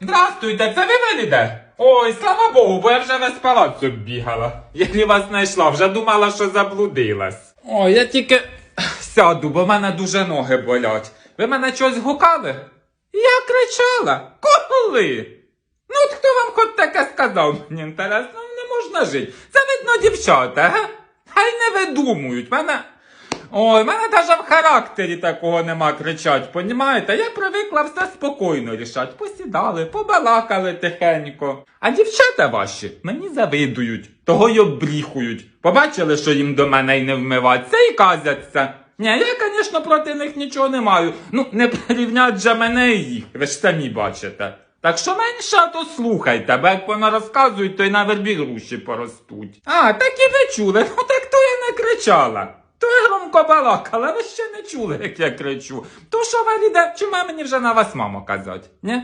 Здравствуйте, це ви Веліде? Ой, слава Богу, бо я вже весь палац оббігала. Я вас знайшла, вже думала, що заблудилась. Ой, я тільки сяду, бо в мене дуже ноги болять. Ви мене щось гукали? Я кричала. Коли? Ну, от хто вам хоч таке сказав? Мені інтересно, не можна жити. Це видно дівчата, га? Хай не видумують. Мене. Ой, в мене навіть в характері такого нема кричать, понімаєте? Я привикла все спокійно рішать. Посідали, побалакали тихенько. А дівчата ваші мені завидують, того й обріхують. Побачили, що їм до мене й не вмиваться, і казяться. Ні, я, звісно, проти них нічого не маю. Ну, не порівнять же мене і їх, ви ж самі бачите. Так що менше, то слухайте, бо як вона розказують, то й на вербі груші поростуть. А, так і ви чули, ну так то я не кричала. То кобалок, балакала, ви ще не чули, як я кричу. То що валіде, чи має мені вже на вас мамо казати? Ні?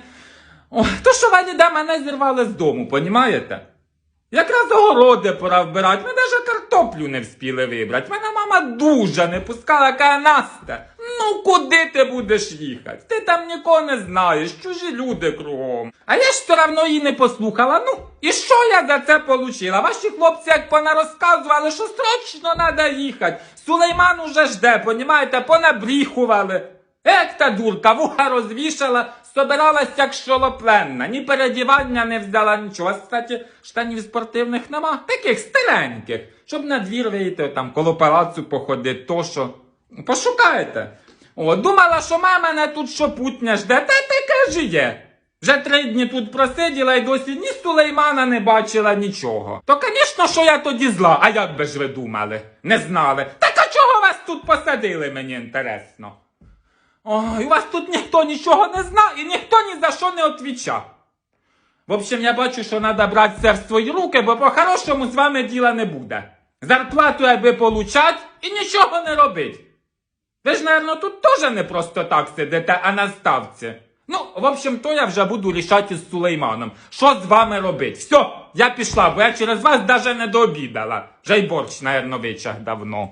О, то що ви ліде, мене зірвали з дому, понімаєте? Якраз огороди пора вбирати, ми навіть картоплю не вспіли вибрати. Мене мама дуже не пускала, каже Настя, ну куди ти будеш їхати? Ти там нікого не знаєш, чужі люди кругом. А я ж все одно її не послухала. Ну, і що я за це получила? Ваші хлопці як понарозказували, що срочно треба їхати. Сулейман уже жде, понімаєте, понабріхували. Як та дурка, вуха розвішала, собиралась як шолопленна, ні передівання не взяла нічого. Кстати, штанів спортивних нема, таких стареньких, щоб на двір вийти, там коло палацу походити, то що. Пошукайте. О, думала, що мама мене тут що путня жде, та таке ж є. Вже три дні тут просиділа і досі ні Сулеймана не бачила нічого. То, звісно, що я тоді зла, а як би ж ви думали? Не знали. Так а чого вас тут посадили, мені інтересно? Ой, у вас тут ніхто нічого не зна і ніхто ні за що не відвіча. В общем, я бачу, що треба брати все в свої руки, бо по-хорошому з вами діла не буде. Зарплату якби получать і нічого не робить. Ви ж, мабуть, тут теж не просто так сидите, а на ставці. Ну, в общем, то я вже буду рішати з Сулейманом. Що з вами робити? Все, я пішла, бо я через вас навіть не дообідала. Вже й борщ, напевно, вичах давно.